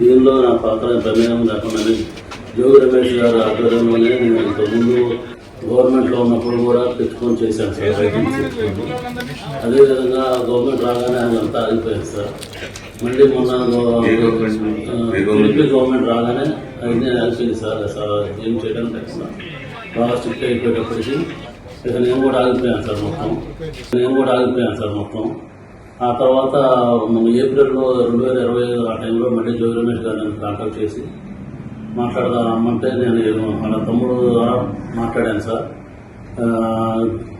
దీనిలో నా పాత్ర ప్రమేయం లేకుండానే జోగి రమేష్ గారు ఆధ్వర్యంలోనే నేను ఇంతకుముందు గవర్నమెంట్లో ఉన్నప్పుడు కూడా పెట్టుకొని చేశాను సార్. అదేవిధంగా గవర్నమెంట్ రాగానే ఆయన అంతా ఆగిపోయారు సార్. మళ్ళీ మొన్న యూపీ గవర్నమెంట్ రాగానే అన్నీ ఆగిపోయింది సార్. ఏం చేయడం లేకుండా బాగా స్ట్రిక్ట్ అయిపోయేటప్పటికీ ఇక నేను కూడా ఆగిపోయాను సార్ మొత్తం. నేను కూడా ఆగిపోయాను సార్ మొత్తం. ఆ తర్వాత ఏప్రిల్లో రెండు వేల ఇరవై ఐదు ఆ టైంలో మళ్ళీ జోగి రమేష్ గారు కాంటాక్ట్ చేసి మాట్లాడదాం రమ్మంటే నేను మన తమ్ముడు ద్వారా మాట్లాడాను సార్.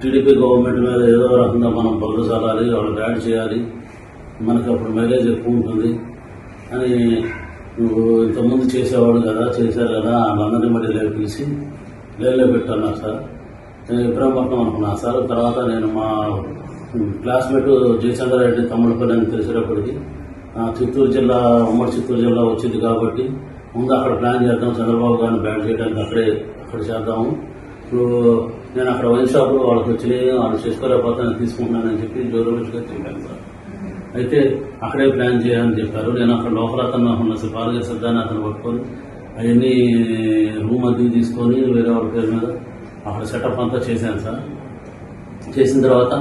టీడీపీ గవర్నమెంట్ మీద ఏదో రకంగా మనం బదులు చల్లాలి వాళ్ళు యాడ్ చేయాలి మనకి అప్పుడు మైలేజ్ ఎక్కువ ఉంటుంది అని నువ్వు ఇంతకుముందు చేసేవాడు కదా చేశారు కదా వాళ్ళందరినీ మళ్ళీ లేపు పిలిచి లేలో పెట్టాను సార్. నేను విక్రమపట్నం అనుకున్నాను సార్ తర్వాత నేను మా క్లాస్మేట్ జయచంద్ర రెడ్డి తమ్ముడిపల్లి అని తెలిసేటప్పటికి చిత్తూరు జిల్లా ఉమ్మడి చిత్తూరు జిల్లా వచ్చింది కాబట్టి ముందు అక్కడ ప్లాన్ చేద్దాం చంద్రబాబు గారిని బ్యాన్ చేయడానికి అక్కడే అక్కడ చేద్దాము. ఇప్పుడు నేను అక్కడ వైన్ షాప్లో వాళ్ళకి వచ్చినాయి వాళ్ళు చేసుకోలేకపోతే తీసుకుంటున్నానని చెప్పి జోరోజుగా చెప్పాను సార్. అయితే అక్కడే ప్లాన్ చేయాలని చెప్పారు. నేను అక్కడ లోపల అతను ఉన్న పాలక సిద్ధాన్ని అతను పట్టుకొని అవన్నీ రూమ్ అద్దెకి తీసుకొని వేరే వాళ్ళ పేరు మీద అక్కడ సెటప్ అంతా చేశాను సార్. చేసిన తర్వాత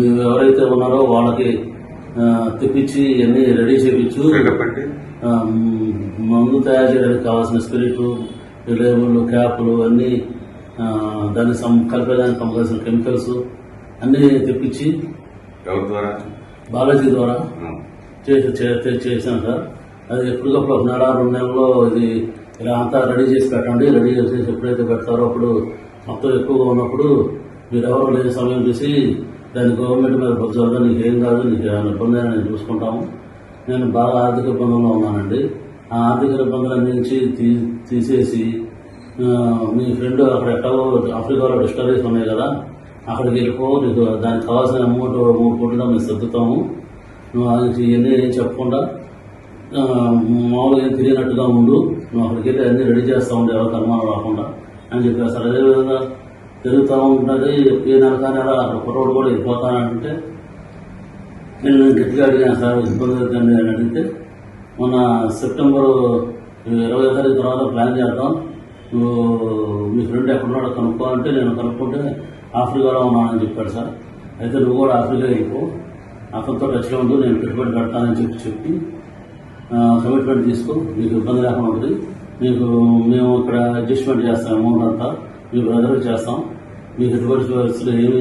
మీరు ఎవరైతే ఉన్నారో వాళ్ళకి తెప్పించి ఇవన్నీ రెడీ చేయించు మందు తయారు చేయడానికి కావాల్సిన స్పిరిట్ లేబుల్ క్యాప్లు అన్నీ దాన్ని కలిపేదానికి కావాల్సిన కెమికల్స్ అన్నీ తెప్పించి బాలాజీ ద్వారా. చేసి చేశాను సార్. అది ఎప్పటికప్పుడు ఒక నెల రెండు నెలల్లో ఇది ఇలా అంతా రెడీ చేసి పెట్టండి. రెడీ చేసి ఎప్పుడైతే పెడతారో అప్పుడు మొత్తం ఎక్కువగా ఉన్నప్పుడు మీరు ఎవరు లేని సమయం చూసి దాన్ని గవర్నమెంట్ మీద బుద్ధి నీకు ఏం కాదు నీకు ఏమైనా ఇబ్బంది అయినా నేను చూసుకుంటాము. నేను బాగా ఆర్థిక ఇబ్బందుల్లో ఉన్నానండి. ఆ ఆర్థిక ఇబ్బందులన్నీ నుంచి తీ తీసేసి మీ ఫ్రెండ్ అక్కడ ఎక్కడో ఆఫ్రికాలో డిస్టరీస్ ఉన్నాయి కదా అక్కడికి వెళ్ళిపో నీకు దానికి కావాల్సిన అమౌంట్ మూడు కోట్లు మేము సర్దుతాము. నువ్వు ఆయనకి ఇవన్నీ ఏం చెప్పకుండా మామూలుగా ఏం తెలియనట్టుగా ఉండు. నువ్వు అక్కడికి వెళ్ళి అన్నీ రెడీ చేస్తూ ఉండే ఎవరికి అనుమానం రాకుండా. అని చెప్పారు సార్ అదేవిధంగా తిరుగుతూ ఉంటుంది. ఏ నెల అక్కడ కుర్రోడు కూడా వెళ్ళిపోతానంటే నేను గట్టిగా అడిగాను సార్ ఇబ్బంది అవుతుంది అని అడిగితే మొన్న సెప్టెంబర్ ఇరవై తారీఖు తర్వాత ప్లాన్ చేద్దాం. నువ్వు మీ ఫ్రెండ్ ఎక్కడున్నాడో కనుక్కో అంటే నేను కనుక్కుంటే ఆఫ్రికాలో ఉన్నానని చెప్పాడు సార్. అయితే నువ్వు కూడా ఆఫ్రికా వెళ్ళిపో. అతనితో టచ్లో ఉండు నేను పెట్టుబడి పెడతానని చెప్పి చెప్పి కమిట్మెంట్ తీసుకో. నీకు ఇబ్బంది లేకుండా ఉంటుంది. మీకు మేము ఇక్కడ అడ్జస్ట్మెంట్ చేస్తాం అమౌంట్ అంతా. మీ బ్రదర్కి చేస్తాం. మీకు ఎటువంటి పరిస్థితులు ఏమి